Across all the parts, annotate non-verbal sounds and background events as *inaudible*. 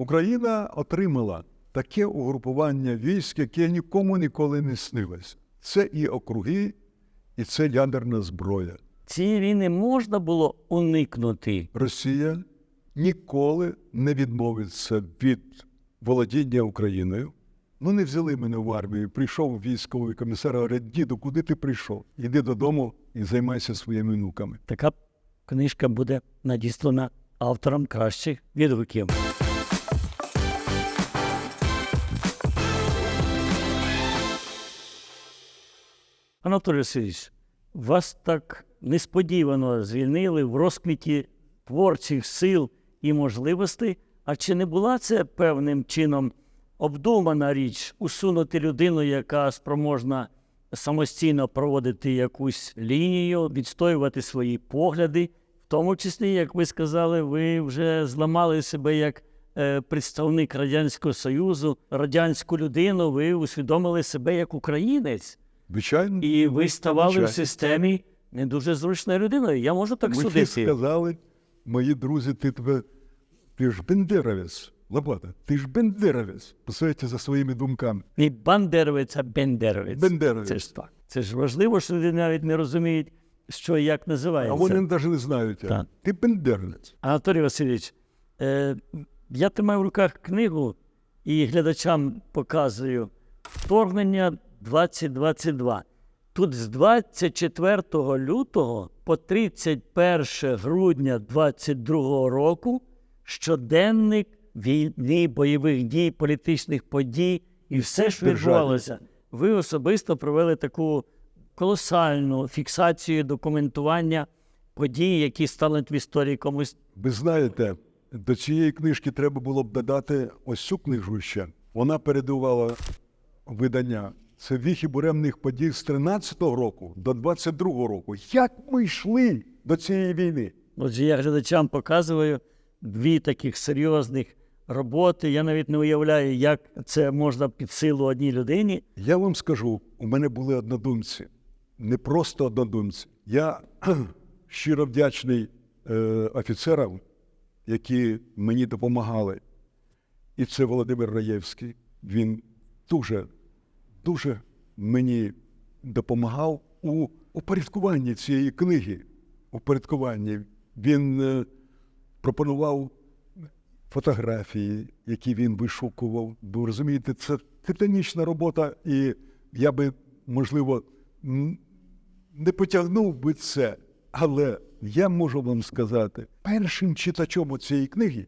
Україна отримала таке угрупування військ, яке нікому ніколи не снилося. Це і округи, і це ядерна зброя. Цієї війни можна було уникнути. Росія ніколи не відмовиться від володіння Україною. Ну, не взяли мене в армію. Прийшов військовий комісар, говорить, діду, куди ти прийшов? Іди додому і займайся своїми внуками. Така книжка буде надіслана авторам кращих відгуків. Анатолій Васильович, вас так несподівано звільнили в розквіті творчих сил і можливостей. А чи не була це певним чином обдумана річ усунути людину, яка спроможна самостійно проводити якусь лінію, відстоювати свої погляди, в тому числі, як ви сказали, ви вже зламали себе як е, представник Радянського Союзу, радянську людину, ви усвідомили себе як українець. Звичайно, І ви ставали в системі не дуже зручною людиною. Я можу так Мені судити. сказали, мої друзі, ти тебе, ти ж бендеровець, Лопата, ти ж бендеровець. Посадите за своїми думками. Не бандеровець, а бендеровець. Бендеровець. Це ж так. Це ж важливо, що люди навіть не розуміють, що і як називається. А вони навіть не знають. Так. Ти бендеровець. Анатолій Васильович, е, я тримаю в руках книгу і глядачам показую вторгнення 2022. Тут з 24 лютого по 31 грудня 2022 року щоденник війни, бойових дій, політичних подій і все, що відбувалося. Ви особисто провели таку колосальну фіксацію, документування подій, які стануть в історії комусь Ви знаєте, до цієї книжки треба було б додати ось цю книжку ще. Вона передувала видання. Це віхи буремних подій з 13-го року до 22-го року. Як ми йшли до цієї війни? Отже, я глядачам показую дві таких серйозних роботи. Я навіть не уявляю, як це можна під силу одній людині. Я вам скажу, у мене були однодумці, не просто однодумці. Я *clears throat* щиро вдячний е, офіцерам, які мені допомагали. І це Володимир Раєвський. Він дуже, дуже мені допомагав у упорядкуванні цієї книги. Упорядкуванні. Він е, пропонував фотографії, які він вишукував. Бо розумієте, це титанічна робота, і я би, можливо, не потягнув би це. Але я можу вам сказати, першим читачом цієї книги,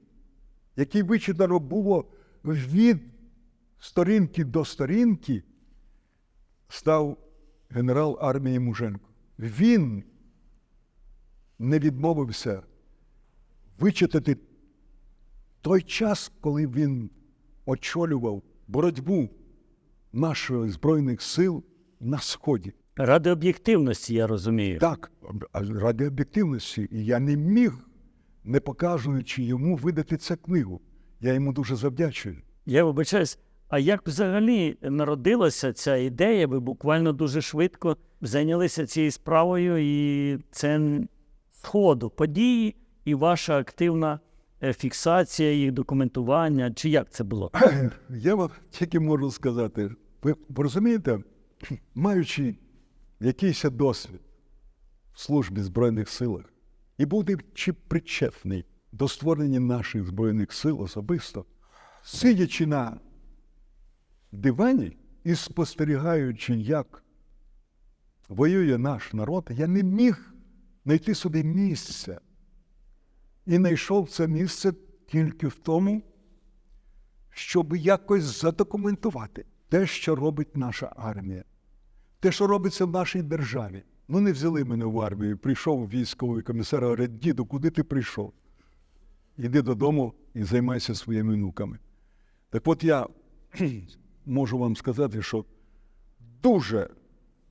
який вичитано було від сторінки до сторінки, став генерал армії Муженко. Він не відмовився вичитати той час, коли він очолював боротьбу наших Збройних сил на Сході. Ради об'єктивності, я розумію. Так, ради об'єктивності, і я не міг, не показуючи йому, видати цю книгу. Я йому дуже завдячую. Я вибачаюсь, а як взагалі народилася ця ідея? Ви буквально дуже швидко зайнялися цією справою, і це н- з ходу події і ваша активна е, фіксація, їх документування. Чи як це було? *clears throat* Я вам тільки можу сказати, ви, розумієте, *clears throat* маючи якийсь досвід в службі Збройних силах і будучи причетний до створення наших Збройних сил особисто, сидячи на дивані і спостерігаючи, як воює наш народ, я не міг знайти собі місця. І знайшов це місце тільки в тому, щоб якось задокументувати те, що робить наша армія, те, що робиться в нашій державі. Ну, не взяли мене в армію. Прийшов військовий комісар, говорить, діду, куди ти прийшов? Іди додому і займайся своїми внуками. Так от я можу вам сказати, що дуже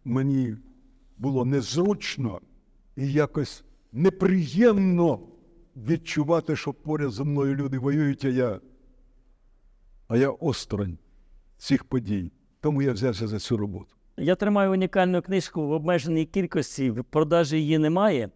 мені було незручно і якось неприємно відчувати, що поряд зі мною люди воюють, а я а я осторонь цих подій. Тому я взявся за цю роботу. Я тримаю унікальну книжку в обмеженій кількості, в продажі її немає.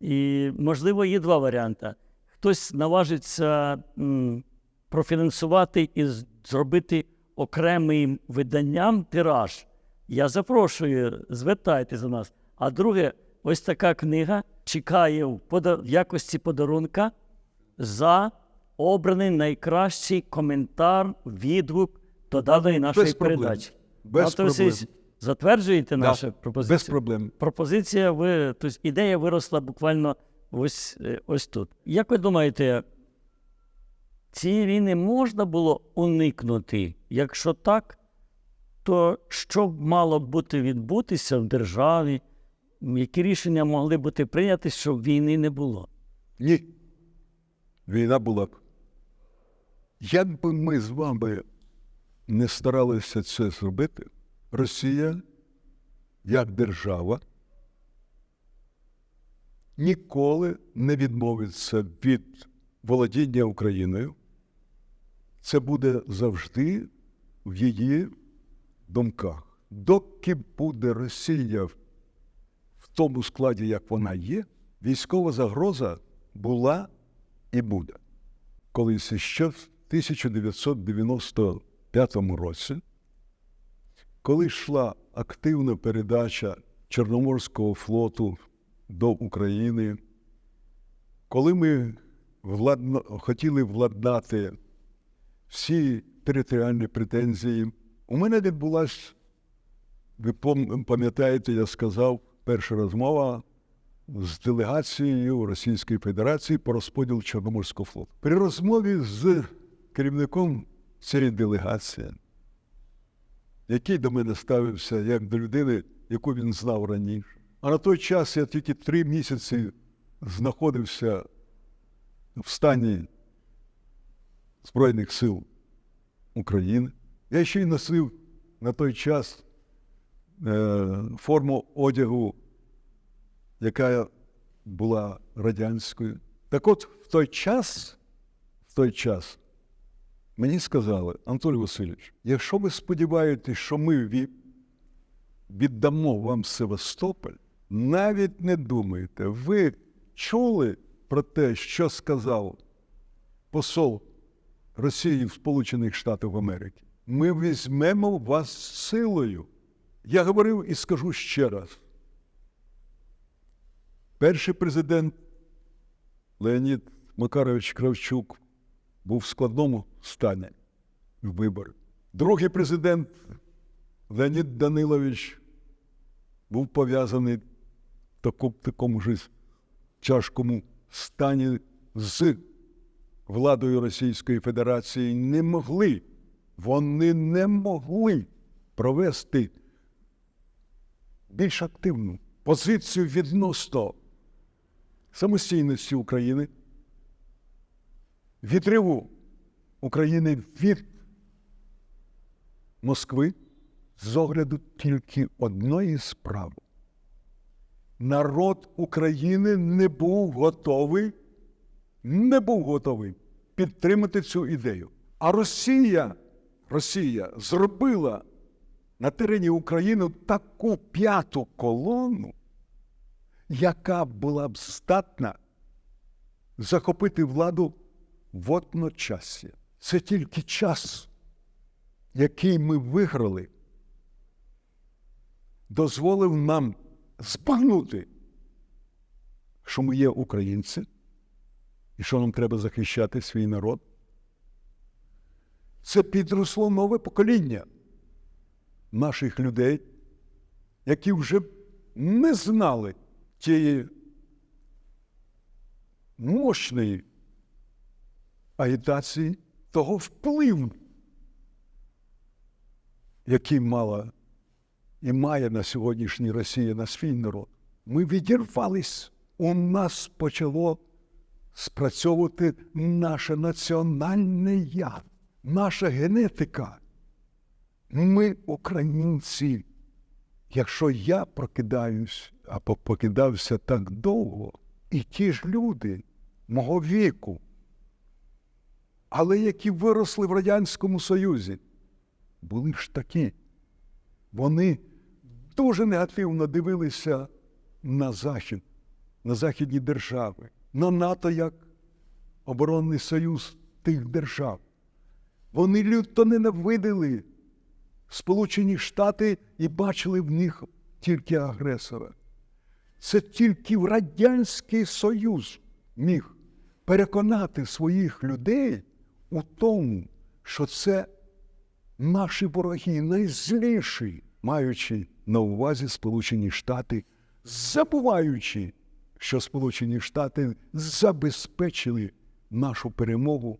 І, можливо, є два варіанти. Хтось наважиться м, профінансувати і зробити окремим виданням тираж. Я запрошую, звертайтеся до нас. А друге, ось така книга чекає в пода- в якості подарунка за обраний найкращий коментар, відгук до даної нашої Без проблем. передачі. Без проблем. затверджуєте нашу пропозицію? Без проблем. Пропозиція, ви, тобто ідея виросла буквально ось, е, ось тут. Як ви думаєте, цієї війни можна було уникнути? Якщо так, то що б мало бути відбутися в державі? Які рішення могли бути прийняті, щоб війни не було? Ні. Війна була б. Як би ми з вами не старалися це зробити, Росія, як держава, ніколи не відмовиться від володіння Україною. Це буде завжди в її думках. Доки буде Росія в тому складі, як вона є, військова загроза була і буде. Колись ще в 1995 році, коли йшла активна передача Чорноморського флоту до України, коли ми владна... хотіли владнати всі територіальні претензії, у мене відбулася ви пам'ятаєте, я сказав, перша розмова з делегацією Російської Федерації по розподілу Чорноморського флоту. При розмові з керівником цієї делегації, який до мене ставився як до людини, яку він знав раніше. А на той час я тільки три місяці знаходився в стані Збройних сил України. Я ще й носив на той час е, форму одягу, яка була радянською. Так от в той час, в той час мені сказали, Анатолій Васильович, якщо ви сподіваєтесь, що ми віддамо вам Севастополь, навіть не думайте, ви чули про те, що сказав посол Росії в Сполучених Штатах Америки. Ми візьмемо вас силою. Я говорив і скажу ще раз. Перший президент Леонід Макарович Кравчук був в складному стані виборів. Другий президент Леонід Данилович був пов'язаний в таку- такому ж тяжкому стані з владою Російської Федерації не могли, вони не могли провести більш активну позицію відносно самостійності України, відриву України від Москви з огляду тільки одної справи. Народ України не був готовий не був готовий підтримати цю ідею. А Росія, Росія зробила на терені України таку п'яту колону, яка була б здатна захопити владу в одночасі. Це тільки час, який ми виграли, дозволив нам збагнути, що ми є українці. І що нам треба захищати свій народ? Це підросло нове покоління наших людей, які вже не знали тієї мощної агітації, того впливу, який мала і має на сьогоднішній Росія на свій народ. Ми відірвались. У нас почало спрацьовувати наше національне я, наша генетика. Ми українці. Якщо я прокидаюсь або покидався так довго, і ті ж люди мого віку, але які виросли в Радянському Союзі, були ж такі. Вони дуже негативно дивилися на Захід, на західні держави, на НАТО як оборонний союз тих держав. Вони люто ненавидили Сполучені Штати і бачили в них тільки агресора. Це тільки в Радянський Союз міг переконати своїх людей у тому, що це наші вороги найзліші, маючи на увазі Сполучені Штати, забуваючи, що Сполучені Штати забезпечили нашу перемогу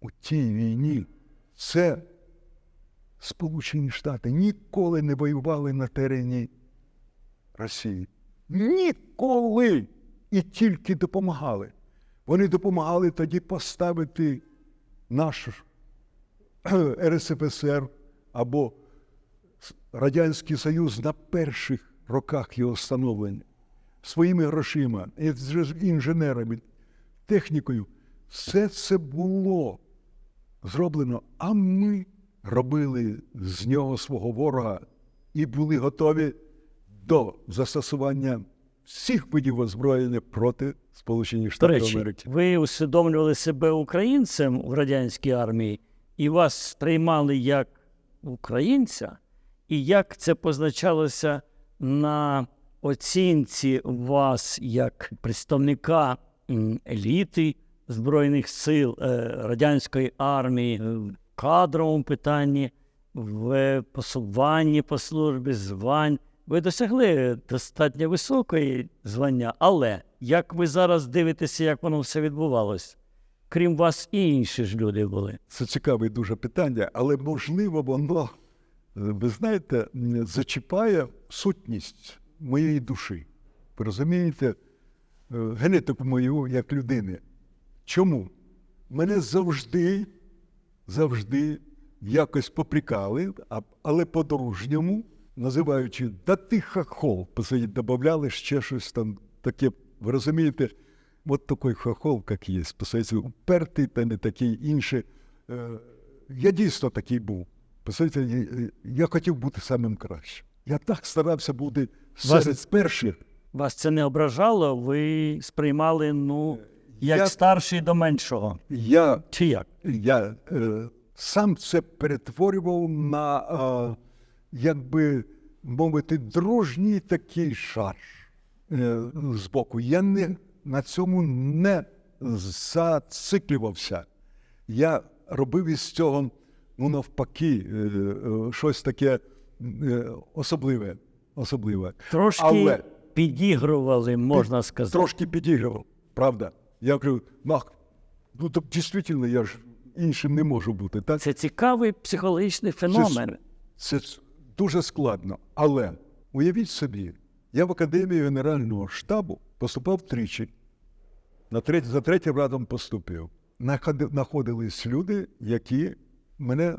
у тій війні. Це Сполучені Штати ніколи не воювали на терені Росії. Ніколи і тільки допомагали. Вони допомагали тоді поставити наш РСФСР або Радянський Союз на перших роках його становлення своїми грошима, з інженерами, технікою. Все це було зроблено, а ми робили з нього свого ворога і були готові до застосування всіх видів озброєння проти Сполучених Штатів речі, Америки. ви усвідомлювали себе українцем в радянській армії, і вас сприймали як українця, і як це позначалося на оцінці вас як представника еліти Збройних сил е, радянської армії в кадровому питанні, в посуванні по службі, звань. Ви досягли достатньо високої звання, але як ви зараз дивитеся, як воно все відбувалось? Крім вас, і інші ж люди були. Це цікаве дуже питання, але можливо воно, ви знаєте, зачіпає сутність моєї душі. Ви розумієте, е, генетику мою як людини. Чому? Мене завжди, завжди якось попрікали, але по-дружньому, називаючи да ти хахол, посадіть, додавали ще щось там таке. Ви розумієте, от такий хохол, як є, посадіть, упертий та не такий інший. Е, Я дійсно такий був. Посадіть, я- я хотів бути самим кращим. Я так старався бути Вас- серед перших. Вас це не ображало, ви сприймали, ну, як Я- старший до меншого. Я Чи як? я е, сам це перетворював на, е, як би мовити, дружній такий шарж е, з боку. Я не, на цьому не зациклювався. Я робив із цього, ну, навпаки, е, е, щось таке е, особливе. особливе. Трошки Але- підігрували, можна сказати. Трошки підігрував, правда. Я кажу, нах, ну так дійсно я ж іншим не можу бути. Так? Це цікавий психологічний феномен. Це с- дуже складно. Але уявіть собі, я в академію Генерального штабу поступав тричі. На треть, за третім разом поступив. Находились люди, які мене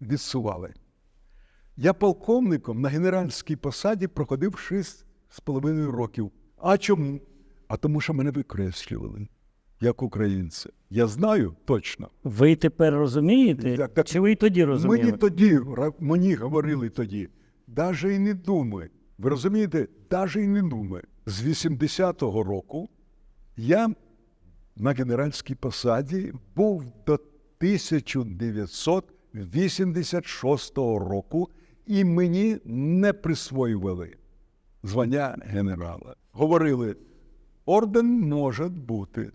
відсували. Я полковником на генеральській посаді проходив шість з половиною років. А чому? А тому, що мене викреслювали як українця. Я знаю точно. Ви тепер розумієте? Так, так. Чи ви й тоді розуміли? Мені тоді, мені говорили тоді, даже і не думай. Ви розумієте, даже і не думай. З 80-го року я на генеральській посаді був до 1986 року, і мені не присвоювали звання генерала. Говорили, орден може бути,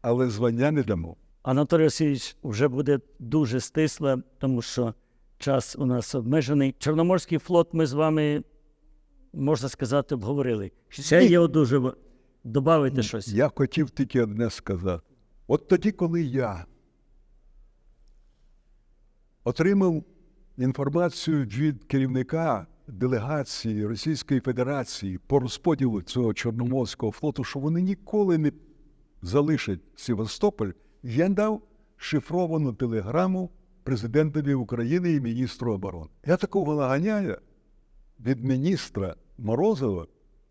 але звання не дамо. Анатолій Васильович вже буде дуже стисло, тому що час у нас обмежений. Чорноморський флот ми з вами, можна сказати, обговорили. Ще є дуже добавити щось. Я хотів тільки одне сказати. От тоді, коли я отримав інформацію від керівника делегації Російської Федерації по розподілу цього Чорноморського флоту, що вони ніколи не залишать Севастополь, я дав шифровану телеграму президентові України і міністру оборони. Я такого наганяю від міністра Морозова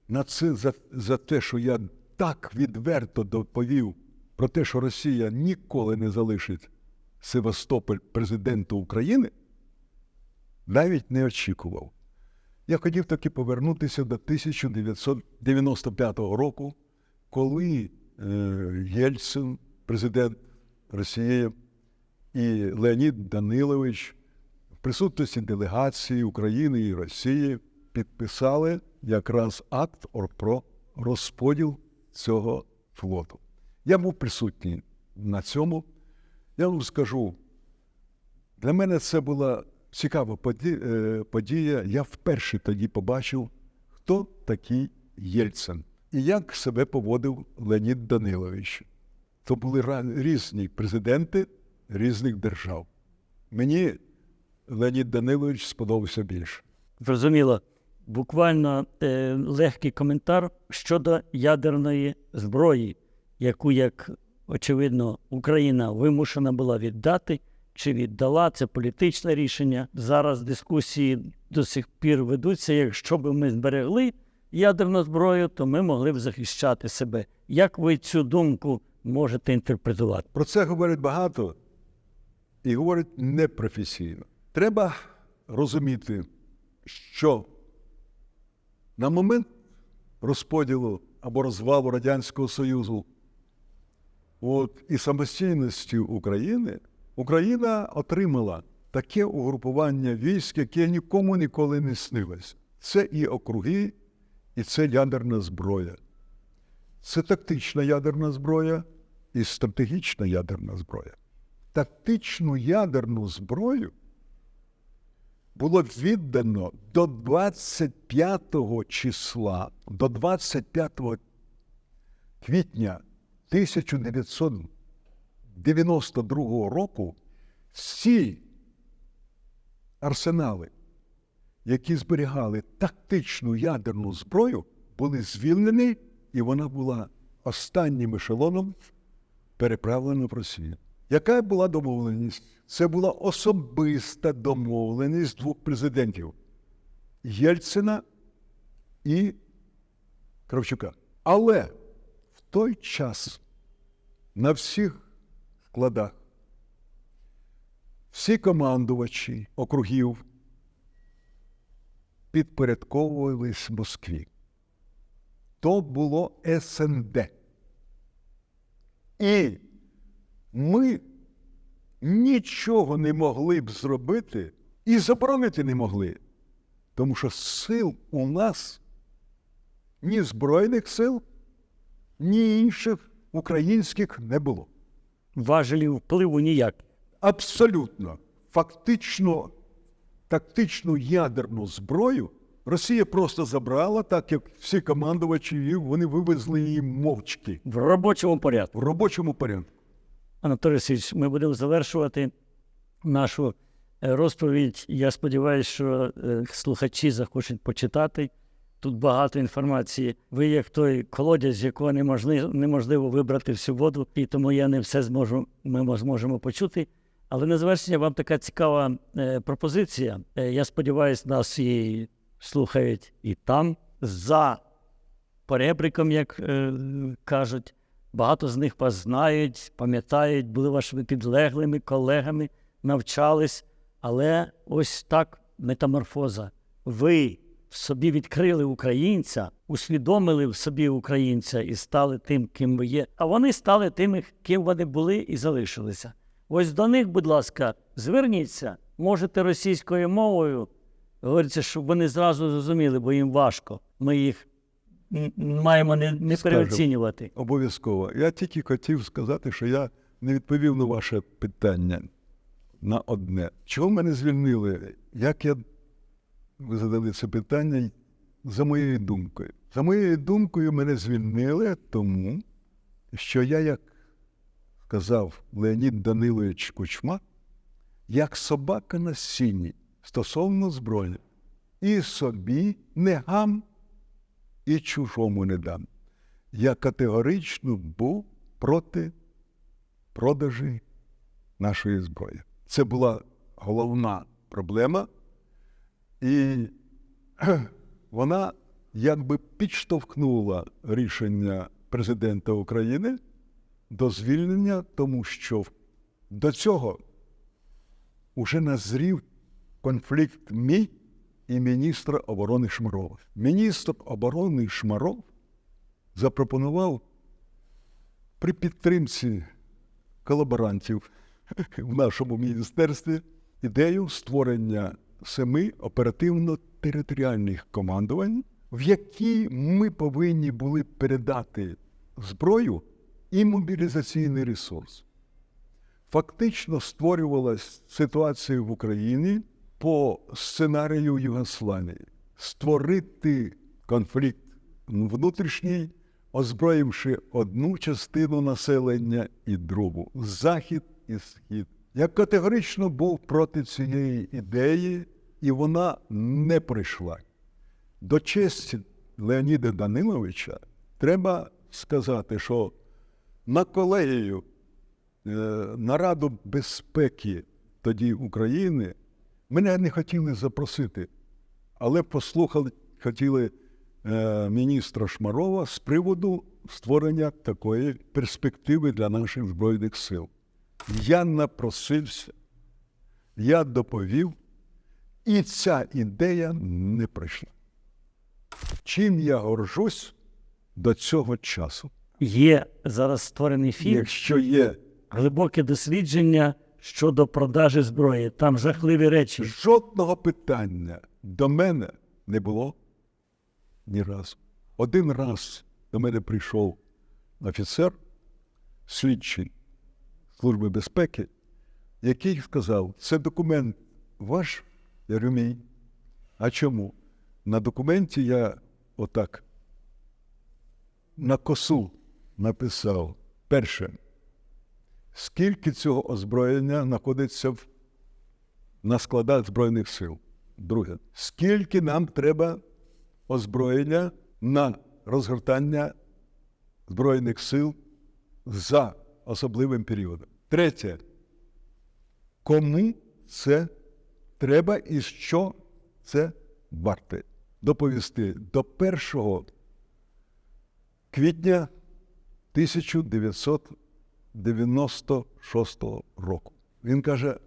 на це за, за те, що я так відверто доповів про те, що Росія ніколи не залишить Севастополь президенту України, навіть не очікував. Я хотів таки повернутися до 1995 року, коли е, Єльцин, президент Росії, і Леонід Данилович в присутності делегації України і Росії підписали якраз акт про розподіл цього флоту. Я був присутній на цьому. Я вам скажу, для мене це була цікава е, подія. Я вперше тоді побачив, хто такий Єльцин і як себе поводив Леонід Данилович. То були різні президенти різних держав. Мені Леонід Данилович сподобався більше. Зрозуміло. Буквально е, легкий коментар щодо ядерної зброї, яку, як очевидно, Україна вимушена була віддати чи віддала. Це політичне рішення. Зараз дискусії до сих пір ведуться. Якщо б ми зберегли ядерну зброю, то ми могли б захищати себе. Як ви цю думку можете інтерпретувати? Про це говорять багато і говорять непрофесійно. Треба розуміти, що на момент розподілу або розвалу Радянського Союзу от, і самостійності України Україна отримала таке угрупування військ, яке нікому ніколи не снилося. Це і округи, і це ядерна зброя. Це тактична ядерна зброя і стратегічна ядерна зброя. Тактичну ядерну зброю було віддано до 25 числа, до 25 квітня 1992 року всі арсенали, які зберігали тактичну ядерну зброю, були звільнені, і вона була останнім ешелоном переправлена в Росію. Яка була домовленість? Це була особиста домовленість двох президентів Єльцина і Кравчука. Але в той час на всіх складах всі командувачі округів підпорядковувались Москві. То було СНД. І ми нічого не могли б зробити і заборонити не могли. Тому що сил у нас ні збройних сил, ні інших українських не було. Важелів впливу ніяк. Абсолютно, фактично, тактичну ядерну зброю Росія просто забрала, так як всі командувачі її, вони вивезли її мовчки В робочому порядку. в робочому порядку. Анатолій Васильович, ми будемо завершувати нашу е, розповідь. Я сподіваюся, що е, слухачі захочуть почитати. Тут багато інформації. Ви як той колодязь, з якого неможливо, неможливо вибрати всю воду, і тому я не все зможу, ми зможемо почути. Але на завершення вам така цікава е, пропозиція. Е, я сподіваюся, нас і слухають і там за поребриком, як е, кажуть. Багато з них вас знають, пам'ятають, були вашими підлеглими, колегами, навчались. Але ось так метаморфоза. Ви в собі відкрили українця, усвідомили в собі українця і стали тим, ким ви є. А вони стали тими, ким вони були і залишилися. Ось до них, будь ласка, зверніться, можете російською мовою. Говориться, щоб вони зразу зрозуміли, бо їм важко. Ми їх маємо не, не переоцінювати. Обов'язково. Я тільки хотів сказати, що я не відповів на ваше питання на одне. Чого мене звільнили? Як я ви задали це питання за моєю думкою? За моєю думкою, мене звільнили тому, що я, як сказав Леонід Данилович Кучма, як собака на сіні стосовно зброї, і собі не гам, і чужому не дам я категорично був проти продажі нашої зброї. Це була головна проблема, і *clears throat* вона якби підштовхнула рішення президента України до звільнення, тому що до цього уже назрів конфлікт мій і міністра оборони Шмарова. Міністр оборони Шмаров запропонував при підтримці колаборантів *laughs* в нашому міністерстві ідею створення семи оперативно-територіальних командувань, в які ми повинні були передати зброю і мобілізаційний ресурс. Фактично створювалася ситуація в Україні по сценарію Югославії створити конфлікт внутрішній, озброївши одну частину населення і другу захід і схід. Я категорично був проти цієї ідеї, і вона не прийшла. До честі Леоніда Даниловича треба сказати, що на колегію е, на Раду безпеки тоді України мене не хотіли запросити, але послухали, хотіли е, міністра Шмарова з приводу створення такої перспективи для наших Збройних сил. Я напросився, я доповів, і ця ідея не пройшла. Чим я горжусь до цього часу? Є зараз створений фільм, Якщо є глибоке дослідження щодо продажі зброї. Там жахливі речі. Жодного питання до мене не було ні разу. Один раз до мене прийшов офіцер, слідчий Служби безпеки, який сказав, це документ ваш, я говорю, мій. А чому? На документі я отак на косу написав перше, скільки цього озброєння знаходиться в на складах Збройних сил. Друге, скільки нам треба озброєння на розгортання Збройних сил за особливим періодом. Третє, кому це треба і що це варте? Доповісти до 1 квітня 1996 року. Він каже,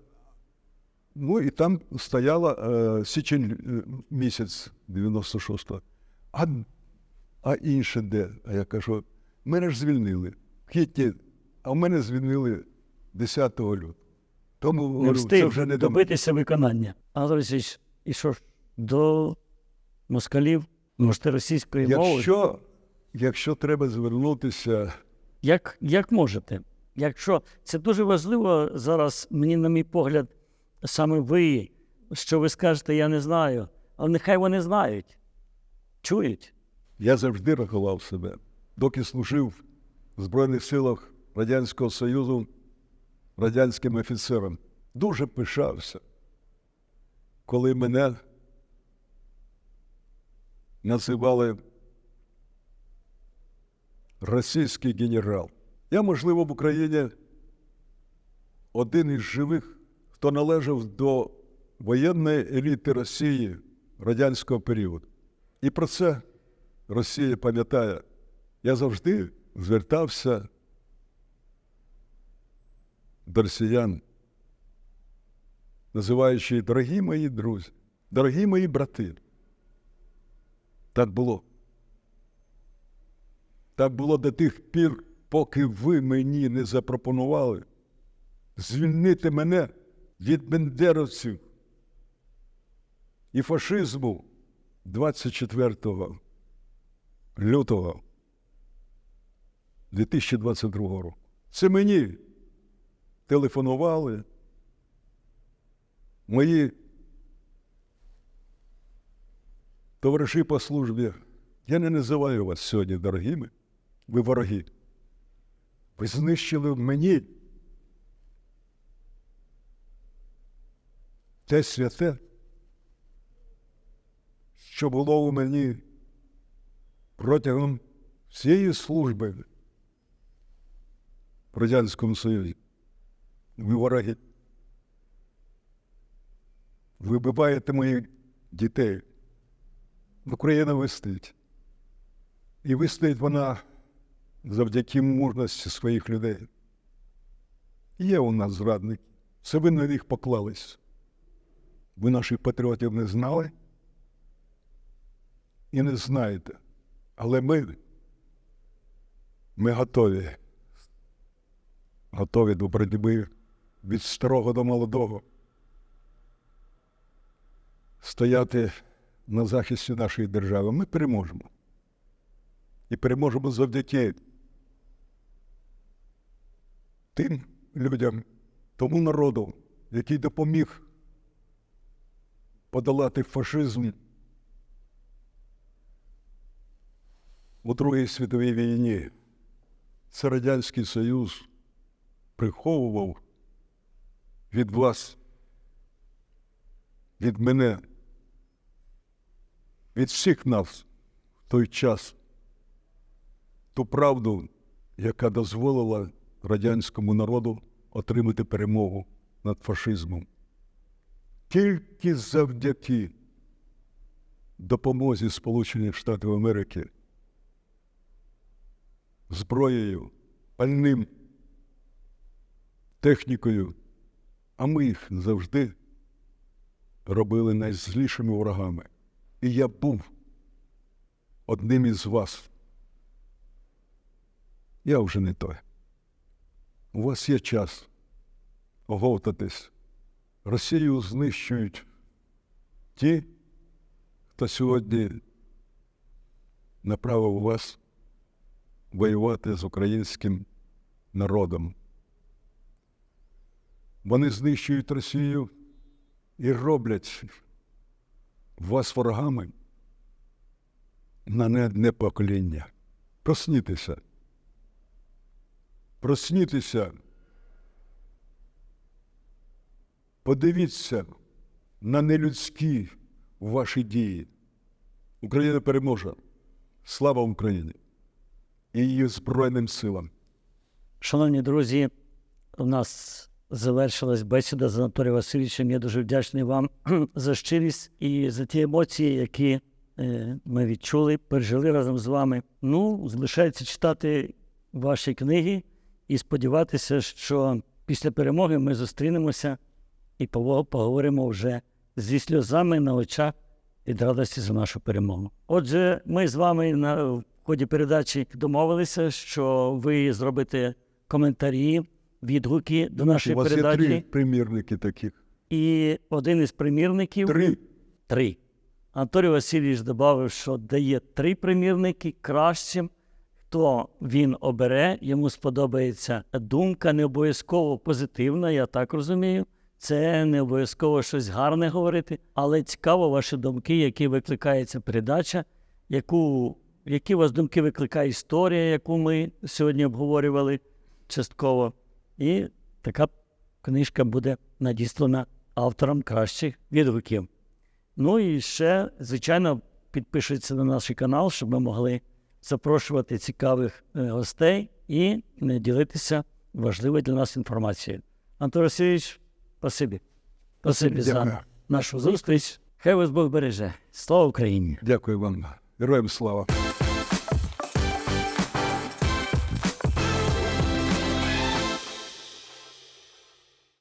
Ну і там стояла е, січень е, місяць 96-го. А, а інше де? А я кажу, мене ж звільнили. Квітні, а в мене звільнили 10 лютого. Тому Не говорю, це вже не до добитися виконання. Васильович, і що ж, до москалів, можете російської мови? Якщо, якщо треба звернутися, Як, як можете? Якщо це дуже важливо зараз, мені, на мій погляд, саме ви, що ви скажете, я не знаю. Але нехай вони знають, чують. я завжди рахував себе, доки служив в Збройних силах Радянського Союзу радянським офіцером. Дуже пишався, коли мене називали російський генерал. Я, можливо, в Україні один із живих, хто належав до воєнної еліти Росії радянського періоду. І про це Росія пам'ятає. Я завжди звертався до називаючи дорогі мої друзі, дорогі мої брати. Так було. Так було до тих пір, поки ви мені не запропонували звільнити мене від бендеровців і фашизму 24 лютого 2022 року. Це мені телефонували. Мої товариші по службі. Я не називаю вас сьогодні дорогими. Ви вороги. Ви знищили в мені те святе, що було у мені протягом всієї служби в Радянському Союзі. Ви вороги. Ви вбиваєте моїх дітей. Україна вистоїть. І вистоїть вона завдяки мужності своїх людей. Є у нас зрадники. Це ви на них поклались. Ви наших патріотів не знали і не знаєте. Але ми, ми готові. Готові до боротьби від старого до молодого, стояти на захисті нашої держави, ми переможемо. І переможемо завдяки тим людям, тому народу, який допоміг подолати фашизм у Другій світовій війні. Це Радянський Союз приховував від вас, від мене, від всіх нас в той час ту правду, яка дозволила радянському народу отримати перемогу над фашизмом. Тільки завдяки допомозі Сполучених Штатів Америки зброєю, пальним, технікою, а ми їх завжди робили найзлішими ворогами. І я був одним із вас. Я вже не той. У вас є час оговтатись. Росію знищують ті, хто сьогодні направив вас воювати з українським народом. Вони знищують Росію і роблять вас ворогами на не покоління. Проснітеся. Проснітеся. Подивіться на нелюдські ваші дії. Україна переможе. Слава Україні і її Збройним силам. Шановні друзі, у нас завершилась бесіда з Анатолієм Васильовичем. Я дуже вдячний вам *clears throat* за щирість і за ті емоції, які е, ми відчули, пережили разом з вами. Ну, залишається читати ваші книги і сподіватися, що після перемоги ми зустрінемося і поговоримо вже зі сльозами на очах від радості за нашу перемогу. Отже, ми з вами на в ході передачі домовилися, що ви зробите коментарі, відгуки до У нашої вас є три примірники таких. І один із примірників Три. три. Анатолій Васильович додав, що дає три примірники кращим. Хто він обере, йому сподобається думка, не обов'язково позитивна, я так розумію. Це не обов'язково щось гарне говорити, але цікаво ваші думки, які викликає ця передача, яку, які у вас думки викликає історія, яку ми сьогодні обговорювали частково. І така книжка буде надіслана авторам кращих відгуків. Ну і ще, звичайно, підпишіться на наш канал, щоб ми могли запрошувати цікавих е, гостей і е, ділитися важливою для нас інформацією. Антон Васильович, спасибі. Спасибі за нашу зустріч. Хай вас Бог береже. Слава Україні! Дякую вам. Героям слава.